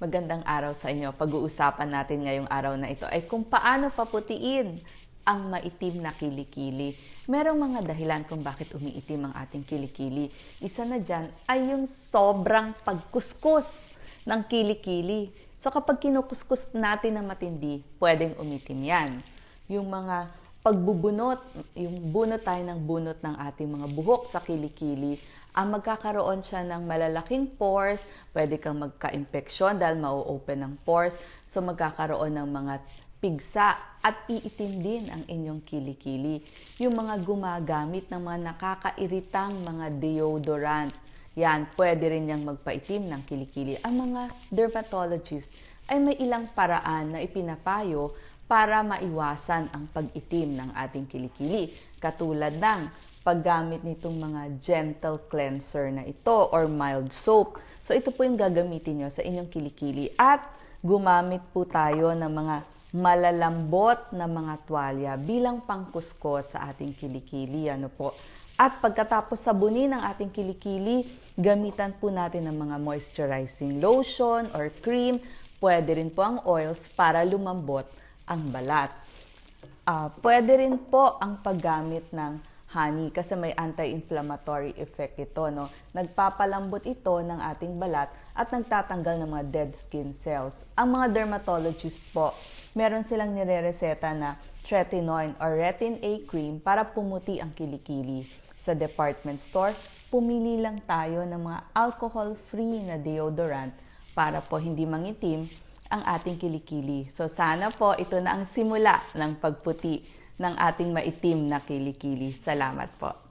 Magandang araw sa inyo. Pag-uusapan natin ngayong araw na ito ay kung paano paputiin ang maitim na kilikili. Merong mga dahilan kung bakit umiitim ang ating kilikili. Isa na dyan ay yung sobrang pagkuskus ng kilikili. So kapag kinukuskus natin ng matindi, pwedeng umitim yan. Yung mga pagbubunot, yung bunot tayo ng bunot ng ating mga buhok sa kilikili, ang magkakaroon siya ng malalaking pores, pwede kang magka-impeksyon dahil mau-open ng pores, so magkakaroon ng mga pigsa at iitim din ang inyong kilikili. Yung mga gumagamit ng mga nakakairitang mga deodorant, yan, pwede rin niyang magpaitim ng kilikili. Ang mga dermatologist ay may ilang paraan na ipinapayo para maiwasan ang pag-itim ng ating kilikili. Katulad ng paggamit nitong mga gentle cleanser na ito or mild soap. So ito po yung gagamitin nyo sa inyong kilikili at gumamit po tayo ng mga malalambot na mga tuwalya bilang pangkusko sa ating kilikili. Ano po? At pagkatapos sabunin ang ating kilikili, gamitan po natin ng mga moisturizing lotion or cream. Pwede rin po ang oils para lumambot ang balat. Uh, pwede rin po ang paggamit ng honey kasi may anti-inflammatory effect ito. No? Nagpapalambot ito ng ating balat at nagtatanggal ng mga dead skin cells. Ang mga dermatologist po, meron silang nire-reseta na tretinoin or retin A cream para pumuti ang kilikili. Sa department store, pumili lang tayo ng mga alcohol-free na deodorant para po hindi mangitim ang ating kilikili. So sana po ito na ang simula ng pagputi ng ating maitim na kilikili. Salamat po.